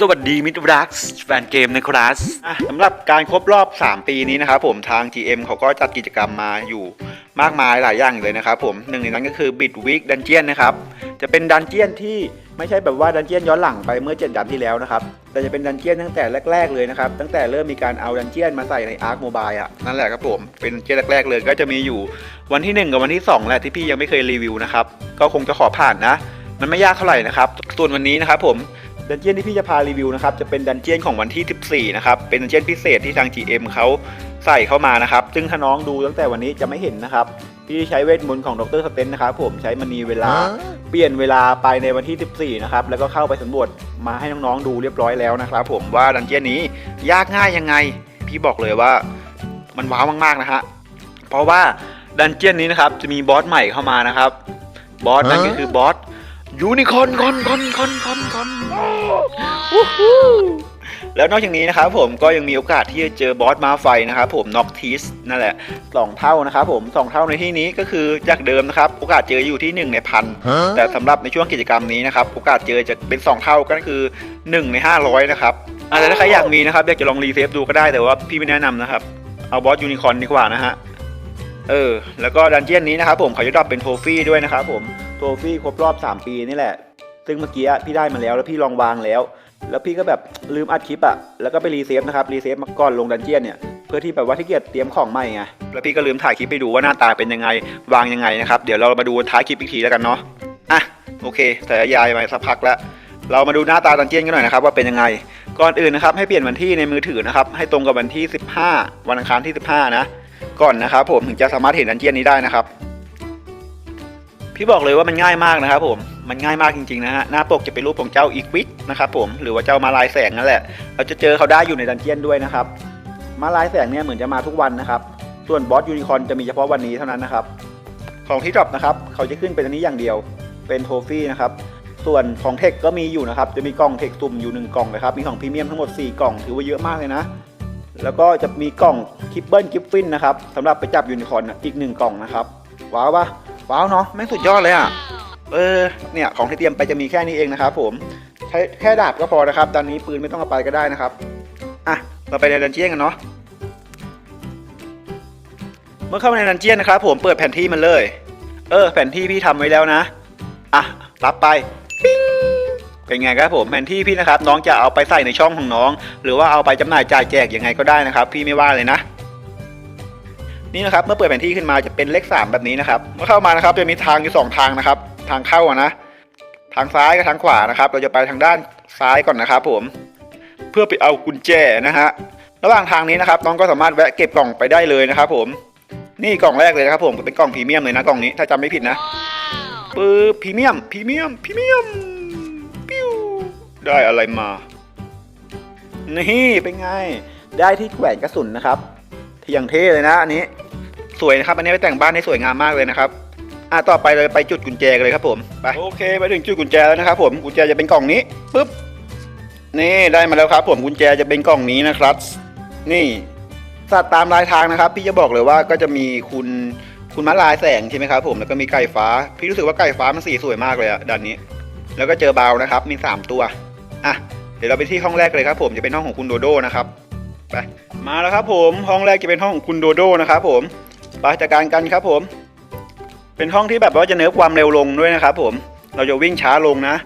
สวัสดีมิตรรักแฟนเกมในคลาสสำหรับการครบรอบ 3 ปีนี้นะครับผมทาง GM เขาก็จัดกิจกรรมมาอยู่มากมายหลายอย่างเลยนะครับผมหนึ่งในนั้นก็คือ Bit Week Dungeon นะครับ จะเป็นดันเจียนที่ไม่ใช่แบบว่าดันเจียนย้อนหลังไปเมื่อ7ดันที่แล้วนะครับ แต่จะเป็นดันเจียนตั้งแต่แรก ๆ เลยนะครับ ตั้งแต่เริ่มมีการเอาดันเจียนมาใส่ใน Ark Mobile อะนั่นแหละครับผมเป็นดันเจียนแรก ๆ เลยก็จะมีอยู่วันที่ 1 กับวันที่ 2 แหละที่พี่ยังไม่เคยรีวิวนะครับก็คงจะขอผ่านนะ มันไม่ยากเท่าไหร่นะครับส่วนวันนี้นะครับผม ดันเจียนที่พี่จะพารีวิวนะครับจะเป็นดันเจียนของวันที่ 14 นะครับเป็นดันเจียนพิเศษที่ทาง GM เขาใส่เข้ามานะครับ ซึ่งถ้าน้องดูตั้งแต่วันนี้จะไม่เห็นนะครับ พี่ใช้เวทมนต์ของดรสเตนนะครับผมใช้มณีเวลา เปลี่ยนเวลาไปในวันที่ 14 นะครับ แล้วก็เข้าไปสำรวจมาให้น้องๆดูเรียบร้อยแล้วนะครับ ผมว่าดันเจียนนี้ยากง่ายยังไง พี่บอกเลยว่ามันว้าวมากๆนะฮะเพราะว่าดันเจียนนี้นะครับจะมีบอสใหม่เข้ามานะครับบอสนั่นก็คือบอส ยูนิคอนคอนคอนคอนคอนคอนวู้ฮู้แล้วนอกจากนี้นะครับผมก็ยังมีโอกาสที่จะเจอบอสมาไฟนะครับผมน็อกทีสนั่นแหละสองเท่านะครับผมสองเท่าในที่นี้ก็คือจากเดิมนะครับโอกาสเจออยู่ที่ 1 ในพันแต่สำหรับในช่วงกิจกรรมนี้นะครับโอกาสเจอจะเป็น 2 เท่าก็คือ 1 ใน 500 นะครับอาจจะถ้าใครอยากมีนะครับอยากจะลองรีเซฟดูก็ได้แต่ว่าพี่ไม่แนะนำนะครับ เอาบอสยูนิคอร์นดีกว่านะฮะ เออ แล้วก็ดันเจียนนี้นะครับผมเขาจะดรอปเป็นโทฟี่ด้วยนะครับผม โทฟี่ครบรอบ 3 ปีนี่แหละ ซึ่งเมื่อกี้พี่ได้มาแล้วแล้วพี่ลองวางแล้ว แล้วพี่ก็แบบลืมอัดคลิปอะแล้วก็ไปรีเซฟนะครับ รีเซฟมาก่อนลงดันเจียนเนี่ยเพื่อที่แบบว่าที่เกียจเตรียมของใหม่ไง แล้วพี่ก็ลืมถ่ายคลิปไปดูว่าหน้าตาเป็นยังไง วางยังไงนะครับ เดี๋ยวเรามาดูท้ายคลิปอีกทีแล้วกันเนาะ อะ โอเคแต่ยายมาสักพักแล้ว เรามาดูหน้าตาดันเจียนกันหน่อยนะครับว่าเป็นยังไง ก่อนอื่นนะครับให้เปลี่ยนวันที่ในมือถือนะครับ ให้ตรงกับวันที่ 15 วันอังคารที่ 15 นะ ก่อนนะครับผมถึงจะสามารถเห็นดันเจียนนี้ได้นะครับ พี่บอกเลยว่ามันง่ายมากนะครับผมมันง่ายมากจริงๆนะฮะหน้าปกจะเป็นรูปของเจ้าอีควิกนะครับผมหรือว่าเจ้ามาลายแสงนั่นแหละ เราจะเจอเขาได้อยู่ในดันเจียนด้วยนะครับ มาลายแสงเนี่ยเหมือนจะมาทุกวันนะครับ ส่วนบอสยูนิคอร์นจะมีเฉพาะวันนี้เท่านั้นนะครับ ของที่ดรอปนะครับเขาจะขึ้นเป็นอันนี้อย่างเดียวเป็นโทฟี่นะครับส่วนของเทคก็มีอยู่นะครับ จะมีกล่องเทคซุ่มอยู่หนึ่งกล่องนะครับ มีของพรีเมียมทั้งหมด 4 กล่อง ถือว่าเยอะมากเลยนะ แล้วก็จะมีกล่องคิปเปิลกิฟฟินนะครับสำหรับไปจับยูนิคอร์นอะอีกหนึ่งกล่องนะครับว้าวปะว้าวเนาะแม่งสุดยอดเลยอะเออเนี่ยของที่เตรียมไปจะมีแค่นี้เองนะครับผมใช้แค่ดาบก็พอนะครับตอนนี้ปืนไม่ต้องเอาไปก็ได้นะครับอะเราไปในดันเจียนกันเนาะเมื่อเข้ามาในดันเจียนนะครับผมเปิดแผนที่มันเลย เออ แผนที่พี่ทำไว้แล้วนะ อะรับไปปิ้ง เป็นไงครับผมแผนที่พี่นะครับน้องจะเอาไปใส่ในช่องของน้อง หรือว่าเอาไปจำหน่ายจ่ายแจกยังไงก็ได้นะครับ พี่ไม่ว่าเลยนะนี่นะครับเมื่อเปิดแผนที่ขึ้นมาจะเป็นเลขสามแบบนี้นะครับเมื่อเข้ามานะครับจะมีทางอยู่สองทางนะครับ ทางเข้านะ ทางซ้ายกับทางขวานะครับ เราจะไปทางด้านซ้ายก่อนนะครับ ผม เพื่อไปเอากุญแจนะฮะระหว่างทางนี้นะครับน้องก็สามารถแวะเก็บกล่องไปได้เลยนะครับ ผม นี่กล่องแรกเลยนะครับ ผมเป็นกล่องพรีเมียมเลยนะกล่องนี้ถ้าจำไม่ผิดนะปึ๊บพรีเมียมพรีเมียมพรีเมียม ได้อะไรมา นี่เป็นไง ได้ที่แหวนกระสุนนะครับที่อย่างเท่เลยนะอันนี้ สวยนะครับ อันนี้ไปแต่งบ้านได้สวยงามมากเลยนะครับ อะต่อไปเลยไปจุดกุญแจกันเลยครับผม ไปโอเคไปถึงจุดกุญแจแล้วนะครับผม กุญแจจะเป็นกล่องนี้ปึ๊บ นี่ได้มาแล้วครับ ผมกุญแจจะเป็นกล่องนี้นะครับ นี่สัตว์ตามลายทางนะครับ พี่จะบอกเลยว่าก็จะมีคุณคุณมะลายแสงใช่ไหมครับผมแล้วก็มีไก่ฟ้า พี่รู้สึกว่าไก่ฟ้ามันสีสวยมากเลยอะด้านนี้ แล้วก็เจอบาวนะครับ มีสามตัว อะเดี๋ยวเราไปที่ห้องแรกเลยครับ ผมจะเป็นห้องของคุณโดโดนะครับไปมาแล้วครับ ผมห้องแรกจะเป็นห้องของคุณโดโดนะครับ ผมไปจัดการกันครับ ผม เป็นห้องที่แบบว่าจะเนิร์ฟความเร็วลงด้วยนะครับ ผมเราจะวิ่งช้าลงนะ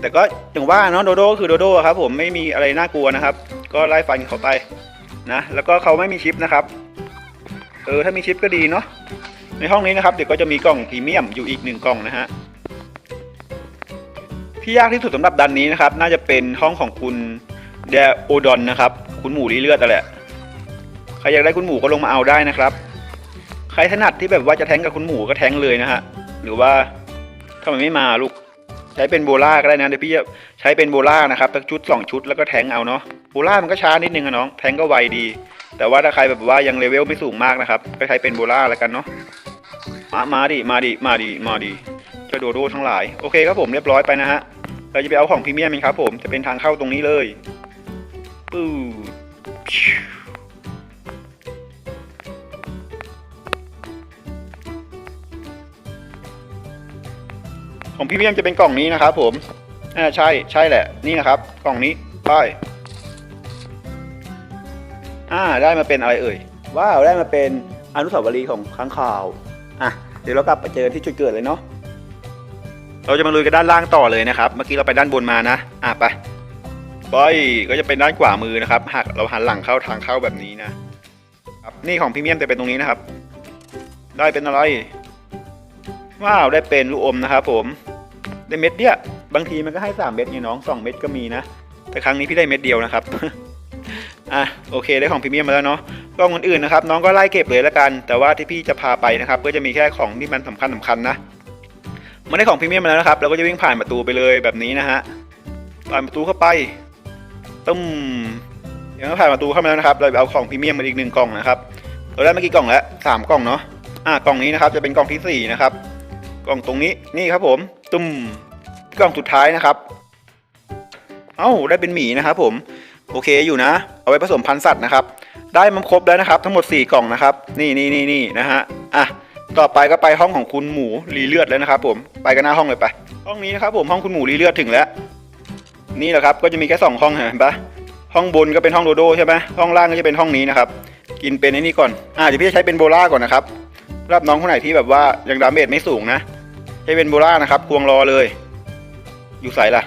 แต่ก็อย่างว่าเนาะโดโดก็คือโดโดครับ ผมไม่มีอะไรน่ากลัวนะครับ ก็ไล่ฟันเขาไปนะแล้วก็เขาไม่มีชิปนะครับเออถ้ามีชิปก็ดีเนาะในห้องนี้นะครับเดี๋ยวก็จะมีกล่องพรีเมียมอยู่อีกหนึ่งกล่องนะฮะ ที่ยากที่สุดสำหรับดันนี้นะครับ น่าจะเป็นห้องของคุณเดโอดอนนะครับ คุณหมูรีเลือดแต่นแหละใครอยากได้คุณหมูก็ลงมาเอาได้นะครับ ใครถนัดที่แบบว่าจะแทงกับคุณหมูก็แทงเลยนะฮะหรือว่าถ้ามันไม่มาลูกใช้เป็นโบล่าก็ได้นะเดี๋ยวพี่จะใช้เป็นโบล่านะครับสักชุด 2 ชุดแล้วก็แทงเอาเนาะโบล่ามันก็ช้านิดนึงอะน้องแทงก็ไวดี แต่ว่าถ้าใครแบบว่ายังเลเวลไม่สูงมากนะครับก็ใช้เป็นโบล่าแล้วกันเนาะมามาดิมาดิมาดิมาดิเจ้าโดโดทั้งหลายโอเคครับผมเรียบร้อยไปนะฮะ เราจะไปเอาของพรีเมียมกันครับผมจะเป็นทางเข้าตรงนี้เลยปื้อของพรีเมียมจะเป็นกล่องนี้นะครับผม อ่าใช่ใช่แหละ นี่นะครับ กล่องนี้ไปอ่าได้มาเป็นอะไรเอ่ย ว้าวได้มาเป็นอนุสาวรีย์ของค้างคาว อะเดี๋ยวเรากลับไปเจอที่จุดเกิดเลยเนาะ เราจะมาลุยกันด้านล่างต่อเลยนะครับ เมื่อกี้เราไปด้านบนมานะอะไปไปก็จะเป็นด้านขวามือนะครับ หากเราหันหลังเข้าทางเข้าแบบนี้นะครับนี่ของพรีเมียมจะเป็นตรงนี้นะครับ ได้เป็นอะไร ว้าวได้เป็นลูกอมนะครับผมได้เม็ดเดียวบางทีมันก็ให้สามเม็ดไงน้องสองเม็ดก็มีนะ แต่ครั้งนี้พี่ได้เม็ดเดียวนะครับอะโอเคได้ของพรีเมียมมาแล้วเนาะกล้องอื่นๆนะครับ น้องก็ไล่เก็บเลยแล้วกัน แต่ว่าที่พี่จะพาไปนะครับ ก็จะมีแค่ของที่มันสำคัญสคัญนะ เมื่อได้ของพรีเมียมมาแล้วนะครับเราก็จะวิ่งผ่านประตูไปเลยแบบนี้นะฮะผ่านประตูเข้าไปตุ้มยวเราผ่านประตูเข้ามาแล้วนะครับ เราเอาของพรีเมียมมาอีกหนึ่งกล่องนะครับเราได้มากี่กล่องแล้วสามกล่องเนาะอะกล่องนี้นะครับจะเป็นกล่องที่สี่นะครับ กล่องตรงนี้นี่ครับผมตุ้มกล่องสุดท้ายนะครับ เอ้าได้เป็นหมีนะครับผมโอเคอยู่นะ เอาไว้ผสมพันธุ์สัตว์นะครับ ได้มาครบแล้วนะครับ ทั้งหมด 4 กล่องนะครับ นี่นี่นี่นี่นะฮะอะ ต่อไปก็ไปห้องของคุณหมูรีเลือดแล้วนะครับผมไปกันหน้าห้องเลยไป ห้องนี้นะครับผมห้องคุณหมูรีเลือดถึงแล้ว นี่แหละครับก็จะมีแค่สองห้องเห็นปะห้องบนก็เป็นห้องโดโดใช่ไหมห้องล่างก็จะเป็นห้องนี้นะครับกินเป็นไอ้นี่ก่อนอะเดี๋ยวพี่จะใช้เป็นโบล่าก่อนนะครับรับน้องคนไหนที่แบบว่ายังดาเมจไม่สูงนะใช้เป็นโบล่านะครับควงรอเลย อยู่ใส่ล่ะ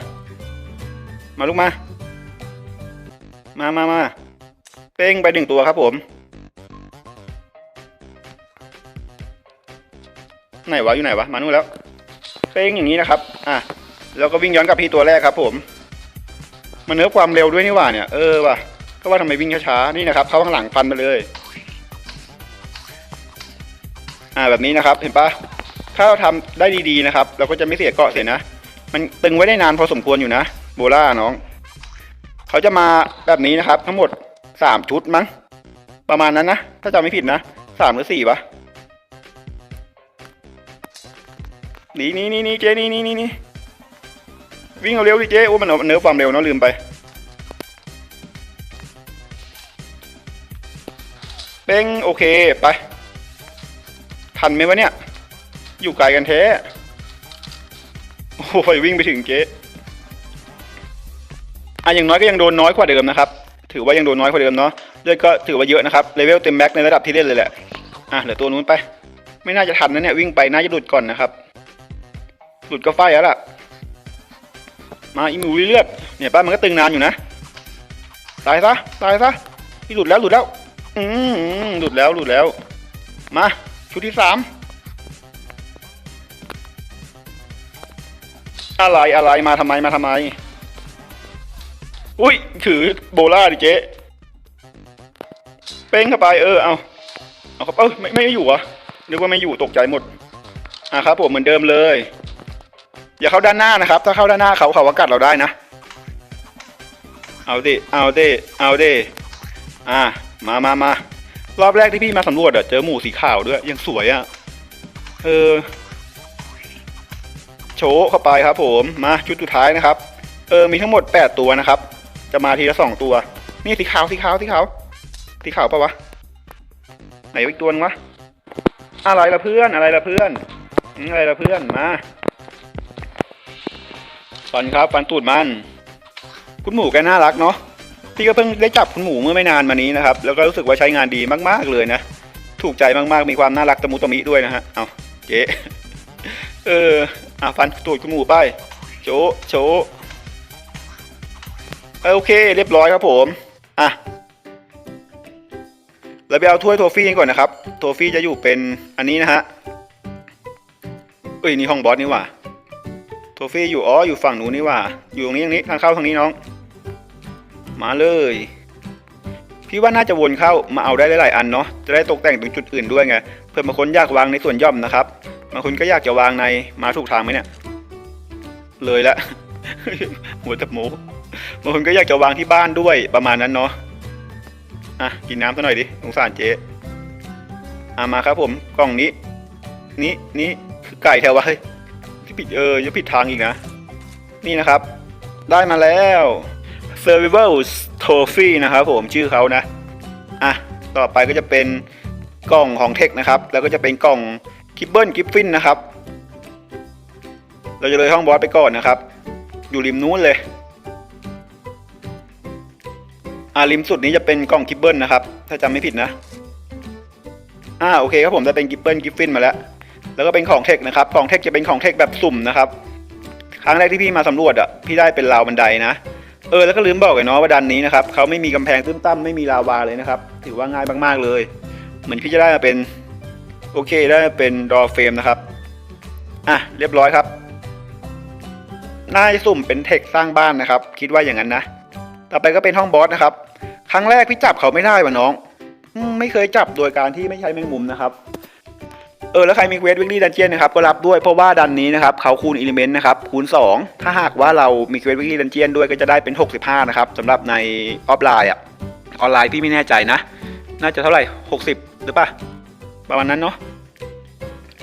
มาลูกมา มามามาเป้งไปหนึ่งตัวครับผม ไหนวะอยู่ไหนวะมานู่นแล้วเป้งอย่างนี้นะครับ อะแล้วก็วิ่งย้อนกลับที่ตัวแรกครับ ผม มันเนื้อความเร็วด้วยนี่หว่าเนี่ย เออว่ะก็ว่าทำไมวิ่งช้าๆนี่นะครับ เข้าข้างหลังฟันไปเลย อ่าแบบนี้นะครับ เห็นปะถ้าเราทำได้ดีๆนะครับ เราก็จะไม่เสียเกาะเสียนะ มันตึงไว้ได้นานพอสมควรอยู่นะ โบล่าน้อง เขาจะมาแบบนี้นะครับ ทั้งหมดสามชุดมั้งประมาณนั้นนะ ถ้าจำไม่ผิดนะสามหรือสี่ปะ หนีนี่นี่นี่เจ๊นี่นี่นี่นี่วิ่งเอาเร็วดิเจ๊โอ้มันเอาเนื้อความเร็วเนาะลืมไปเป้งโอเคไป ทันไหมวะเนี่ย อยู่ไกลกันแท้ โอ้ยวิ่งไปถึงเจ๊อะอย่างน้อยก็ยังโดนน้อยกว่าเดิมนะครับ ถือว่ายังโดนน้อยกว่าเดิมเนาะเลือดก็ถือว่าเยอะนะครับ เลเวลเต็มแม็กในระดับที่เล่นเลยแหละ อะเหลือตัวนู้นไป ไม่น่าจะทันนะเนี่ยวิ่งไปน่าจะหลุดก่อนนะครับ หลุดก็ไฟแล้วล่ะ มาอีมูเลือดเนี่ยป้ามันก็ตึงนานอยู่นะ ตายซะ ตายซะที่หลุดแล้วหลุดแล้ว อืมหลุดแล้วหลุดแล้ว มา ชุดที่สามอะไรอะไรมาทำไมมาทำไม อุ้ยถือโบล่าดิเจ๊เป้งเข้าไปเออเอาเอาครับเออไม่ไม่อยู่เหรอะนึกว่าไม่อยู่ตกใจหมดอะครับผมเหมือนเดิมเลย อย่าเข้าด้านหน้านะครับ ถ้าเข้าด้านหน้าเขาเขาว่ากัดเราได้นะ เอาดิ เอาดิ เอาดิ อะ มามามารอบแรกที่พี่มาสำรวจอะเจอหมูสีขาวด้วย ยังสวยอะเออ โชว์เข้าไปครับผม มาชุดสุดท้ายนะครับ เออ มีทั้งหมด 8 ตัวนะครับ จะมาทีละสองตัว นี่สีขาว สีขาว สีขาว สีขาวปะวะ ไหนอีกตัวนึงวะ อะไรละเพื่อน อะไรละเพื่อน อะไรละเพื่อน มา ฟันครับฟันตูดมัน คุณหมูแกน่ารักเนาะพี่ก็เพิ่งได้จับคุณหมูเมื่อไม่นานมานี้นะครับ แล้วก็รู้สึกว่าใช้งานดีมากๆเลยนะ ถูกใจมากๆมีความน่ารักตะมุตะมิด้วยนะฮะเอาเจ๊เอออะฟันตูดคุณหมูไปโชโชโอเค เรียบร้อยครับผม อะเราไปเอาถ้วยโทฟี่กันก่อนนะครับ โทฟี่จะอยู่เป็นอันนี้นะฮะเอ้ยนี่ห้องบอสนี่หว่า โทฟี่อยู่อ๋ออยู่ฝั่งหนูนี่ว่า อยู่ตรงนี้ตรงนี้ทางเข้าทางนี้น้อง มาเลย พี่ว่าน่าจะวนเข้ามาเอาได้หลายๆอันเนาะจะได้ตกแต่งตรงจุดอื่นด้วยไงเพื่อบางคนอยากวางในส่วนย่อมนะครับบางคนก็อยากจะวางในมาถูกทางไหมเนี่ย เลยละหัวตะหมูบางคนก็อยากจะวางที่บ้านด้วยประมาณนั้นเนาะอะกินน้ำซะหน่อยดิสงสารเจ๊อะมาครับผมกล่องนี้ นี้นี้คือไก่แถววะเฮ้ย ผิดเออจะผิดทางอีกนะ นี่นะครับ ได้มาแล้ว Survival Trophy นะครับผมชื่อเขานะ อะ ต่อไปก็จะเป็นกล่องของเทคนะครับ แล้วก็จะเป็นกล่องกิบเบิลกิฟฟินนะครับ เราจะเลยห้องบอสไปก่อนนะครับ อยู่ริมนู้นเลย อ่าริมสุดนี้จะเป็นกล่องกิบเบิลนะครับ ถ้าจำไม่ผิดนะ อ่าโอเคครับผมได้เป็นกิบเบิลกิฟฟินมาแล้ว แล้วก็เป็นของเทคนะครับ ของเทคจะเป็นของเทคแบบสุ่มนะครับ ครั้งแรกที่พี่มาสำรวจอะ พี่ได้เป็นราวบันไดนะ เออแล้วก็ลืมบอกเลยเนาะว่าดันนี้นะครับเขาไม่มีกำแพงตื้มตั้มไม่มีลาวาเลยนะครับ ถือว่าง่ายมากๆเลย เหมือนพี่จะได้มาเป็นโอเคได้เป็นรอเฟรมนะครับ อะเรียบร้อยครับ น่าจะสุ่มเป็นเทคสร้างบ้านนะครับ คิดว่าอย่างนั้นนะ ต่อไปก็เป็นห้องบอสนะครับ ครั้งแรกพี่จับเขาไม่ได้ว่ะน้อง ไม่เคยจับโดยการที่ไม่ใช้แมงมุมนะครับ ออแล้วใครมีเควสวิกฤตดันเจียนนะครับก็รับด้วยเพราะว่าดันนี้นะครับเขาคูณอิเลเมนต์นะครับคูณ 2 ถ้าหากว่าเรามีเควสวิกฤตดันเจียนด้วยก็จะได้เป็น 65 นะครับสำหรับในออฟไลน์อะออนไลน์พี่ไม่แน่ใจนะ น่าจะเท่าไหร่ 60 หรือปะประมาณนั้นเนาะ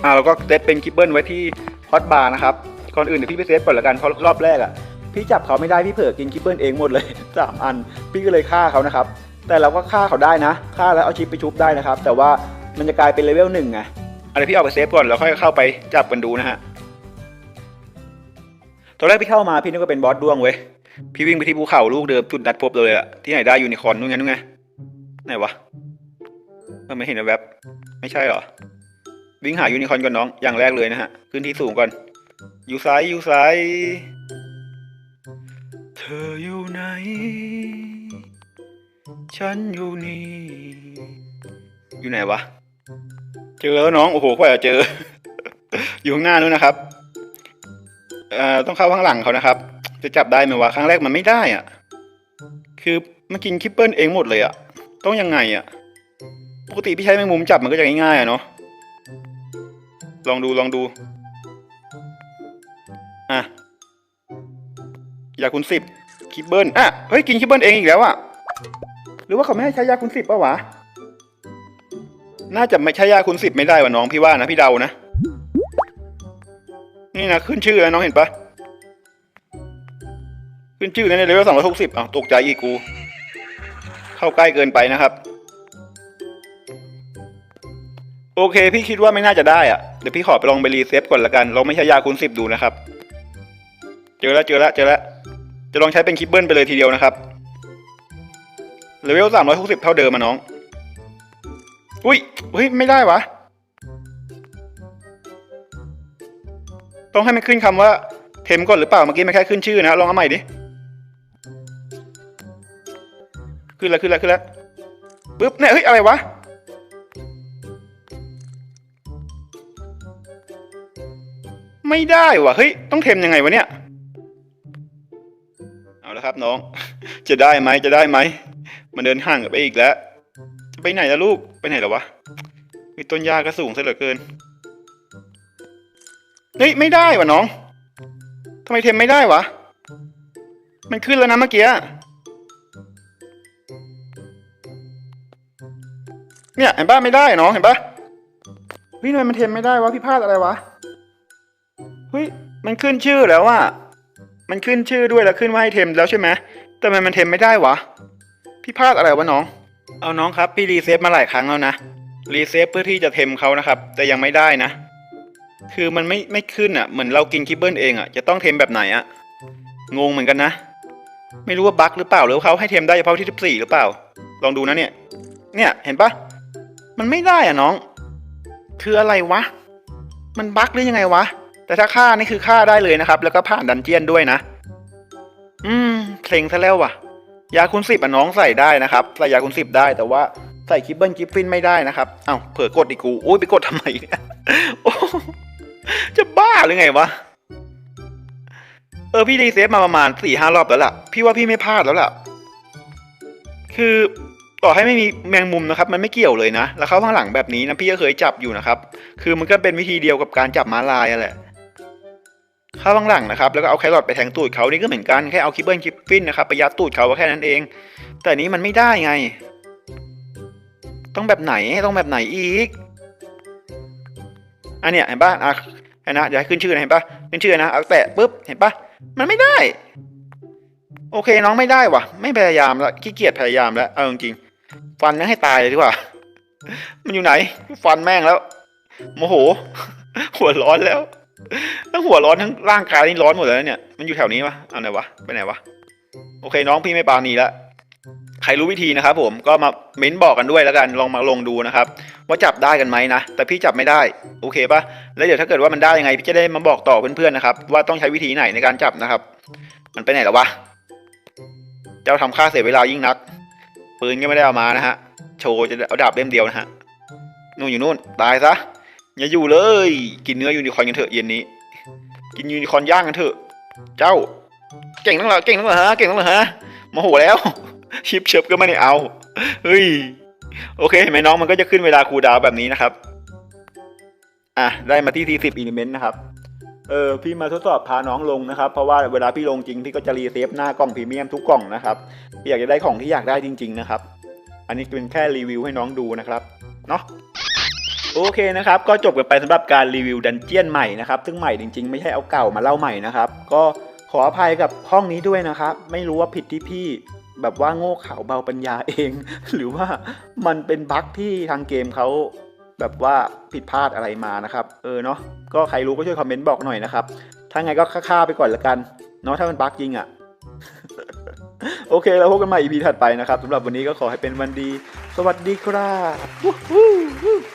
อ่าเราก็เซตเป็นคิปเปิลไว้ที่ฮอตบาร์นะครับก่อนอื่นเดี๋ยวพี่ไปเซตก่อนละกันเพราะรอบแรกอะพี่จับเขาไม่ได้พี่เผลอกินคิปเปิลเองหมดเลยสามอัน พี่ก็เลยฆ่าเขานะครับแต่เราก็ฆ่าเขาได้นะฆ่าแล้วเอาชิปไปชุบได้นะครับ แต่ว่ามันจะกลายเป็นเลเวลหนึ่งไง อะไรพี่เอาไปเซฟก่อนแล้วค่อยเข้าไปจับกันดูนะฮะตอนแรกพี่เข้ามาพี่นึกว่าเป็นบอสด้วงเว้ยพี่วิ่งไปที่ภูเขาลูกเดิมจุดนัดพบเลยอะที่ไหนได้ยูนิคอร์นนู่นไงนู่นไงไหนวะเออไม่เห็นนะแวบไม่ใช่เหรอ วิ่งหายูนิคอร์นก่อนน้องอย่างแรกเลยนะฮะขึ้นที่สูงก่อนอยู่ซ้ายอยู่ซ้ายเธออยู่ไหน ฉันอยู่นี่ อยู่ไหนวะ เจอแล้วน้องโอ้โหกว่าจะเจอ อยู่ข้างหน้านู้นนะครับเอ่อต้องเข้าข้างหลังเขานะครับ จะจับได้ไหมวะครั้งแรกมันไม่ได้อะ คือมันกินคิปเปิลเองหมดเลยอะ ต้องยังไงอะ ปกติพี่ใช้แมงมุมจับมันก็จะง่ายๆอะเนาะลองดูลองดู อะ ยาคุณสิบคิปเปิลอะ เฮ้ย กินคิปเปิลเองอีกแล้วอะ หรือว่าเขาไม่ให้ใช้ยาคุณสิบป่าวะ น่าจะไม่ใช่ยาคุณสิบไม่ได้วะน้องพี่ว่านะพี่เดานะ นี่นะขึ้นชื่อแล้วน้องเห็นปะขึ้นชื่อในเลเวลสองร้อยหกสิบอ้าวตกใจอีกกู เข้าใกล้เกินไปนะครับ โอเค พี่คิดว่าไม่น่าจะได้อะเดี๋ยวพี่ขอไปลองไปรีเซ็ตก่อนละกันเราไม่ใช่ยาคุณสิบดูนะครับ เจอแล้วเจอแล้วเจอแล้วจะลองใช้เป็นคิปเบิลไปเลยทีเดียวนะครับเลเวลสามร้อยหกสิบเท่าเดิมมาน้อง อุ้ยเฮ้ยไม่ได้วะ ต้องให้มันขึ้นคำว่าเทมก่อนหรือเปล่า เมื่อกี้มันแค่ขึ้นชื่อนะลองเอาใหม่ดิ ขึ้นแล้วขึ้นแล้วขึ้นแล้วปึ๊บเนี่ยเฮ้ยอะไรวะไม่ได้วะเฮ้ยต้องเทมยังไงวะเนี่ยเอาละครับน้อง จะได้ไหมจะได้ไหม มันเดินห่างกันไปอีกแล้ว ไปไหนล่ะลูก ไปไหนแล้ววะ มีต้นหญ้าก็สูงซะเหลือเกิน เฮ้ยไม่ได้วะน้อง ทำไมเทมไม่ได้วะ มันขึ้นแล้วนะเมื่อกี้ เนี่ยเห็นปะไม่ได้น้องเห็นปะเฮ้ยทำไมมันเทมไม่ได้วะพี่พลาดอะไรวะ เฮ้ยมันขึ้นชื่อแล้วอะมันขึ้นชื่อด้วยแล้วขึ้นว่าให้เทมแล้วใช่ไหมแต่ทำไมมันเทมไม่ได้วะ พี่พลาดอะไรวะน้อง เอาน้องครับ พี่รีเซฟมาหลายครั้งแล้วนะ รีเซฟเพื่อที่จะเทมเขานะครับ แต่ยังไม่ได้นะ คือมันไม่ไม่ขึ้นอะ เหมือนเรากินคิบเบิลเองอะ จะต้องเทมแบบไหนอะ งงเหมือนกันนะ ไม่รู้ว่าบั๊กหรือเปล่า หรือเขาให้เทมได้เฉพาะที่สิบสี่หรือเปล่า ลองดูนะเนี่ย เนี่ยเห็นปะมันไม่ได้อะน้อง คืออะไรวะ มันบั๊กหรือยังไงวะ แต่ถ้าฆ่านี่คือฆ่าได้เลยนะครับ แล้วก็ผ่านดันเจียนด้วยนะ อืมเซ็งซะแล้วว่ะ ยาคุณสิบอะน้องใส่ได้นะครับใส่ยาคุณสิบได้แต่ว่าใส่คิปเบิลกิฟฟินไม่ได้นะครับเอ้าเผลอกดอีกกูโอ้ยไปกดทำไมเนี่ยโอ้จะบ้าหรือไงวะเออพี่รีเซฟมาประมาณสี่ห้ารอบแล้วล่ะ พี่ว่าพี่ไม่พลาดแล้วล่ะ คือต่อให้ไม่มีแมงมุมนะครับ มันไม่เกี่ยวเลยนะ แล้วเข้าข้างหลังแบบนี้นะพี่ก็เคยจับอยู่นะครับ คือมันก็เป็นวิธีเดียวกับการจับม้าลายอะแหละ เข้าข้างหลังนะครับแล้วก็เอาแครอทไปแทงตูดเขานี่ก็เหมือนกันแค่เอาคิปเบิลคิปฟินนะครับไปยัดตูดเขาแค่นั้นเอง แต่นี้มันไม่ได้ไง ต้องแบบไหนต้องแบบไหนอีกอันเนี้ยเห็นปะอะเห็นนะเดี๋ยวให้ขึ้นชื่อนะเห็นปะขึ้นชื่อนะเอาแตะปุ๊บเห็นปะมันไม่ได้ โอเคน้องไม่ได้วะไม่พยายามแล้วขี้เกียจพยายามแล้วเอาจริงๆฟันยังให้ตายเลยดีกว่า มันอยู่ไหน ฟันแม่งแล้วโมโห หัวร้อนแล้ว ทั้งหัวร้อนทั้งร่างกายนี่ร้อนหมดแล้วเนี่ย มันอยู่แถวนี้ปะเอาไหนวะ ไปไหนวะ โอเคน้องพี่ไม่ปานีแล้วใครรู้วิธีนะครับผม ก็มาเม้นบอกกันด้วยแล้วกัน ลองมาลงดูนะครับ ว่าจับได้กันไหมนะ แต่พี่จับไม่ได้ โอเคปะแล้วเดี๋ยวถ้าเกิดว่ามันได้ยังไงพี่จะได้มาบอกต่อเพื่อนๆนะครับ ว่าต้องใช้วิธีไหนในการจับนะครับ มันไปไหนแล้ววะ เจ้าทำค่าเสียเวลายิ่งนัก ปืนก็ไม่ได้เอามานะฮะ โชว์จะเอาดาบเล่มเดียวนะฮะ นู่นอยู่นู่น ตายซะ อย่าอยู่เลย กินเนื้อยูนิคอร์นกันเถอะเย็นนี้ กินยูนิคอร์นย่างกันเถอะ เจ้า เก่งตั้งเหรอเก่งตั้งเหรอฮะเก่งตั้งเหรอฮะโมโหแล้ว ชิปเชิบก็ไม่ได้เอาเฮ้ยโอเคเห็นไหมน้องมันก็จะขึ้นเวลาคูดาวแบบนี้นะครับ อะได้มาที่40 element นะครับเออพี่มาทดสอบพาน้องลงนะครับ เพราะว่าเวลาพี่ลงจริงพี่ก็จะรีเซฟหน้ากล่องพรีเมียมทุกกล่องนะครับพี่อยากจะได้ของที่อยากได้จริง ๆ นะครับ อันนี้เป็นแค่รีวิวให้น้องดูนะครับเนาะ โอเคนะครับ ก็จบกันไปสำหรับการรีวิวดันเจียนใหม่นะครับ ซึ่งใหม่จริง ๆ ไม่ใช่เอาเก่ามาเล่าใหม่นะครับ ก็ขออภัยกับห้องนี้ด้วยนะครับ ไม่รู้ว่าผิดที่พี่แบบว่าโง่เขลาเบาปัญญาเอง หรือว่ามันเป็นบั๊กที่ทางเกมเขาแบบว่าผิดพลาดอะไรมานะครับ เออเนาะก็ใครรู้ก็ช่วยคอมเมนต์บอกหน่อยนะครับ ถ้าไงก็ค่าๆไปก่อนละกัน เนาะถ้ามันบั๊กจริงอะ่ะ โอเคแล้วพบกันใหม่ EP ถัดไปนะครับสำหรับวันนี้ก็ขอให้เป็นวันดี สวัสดีครับ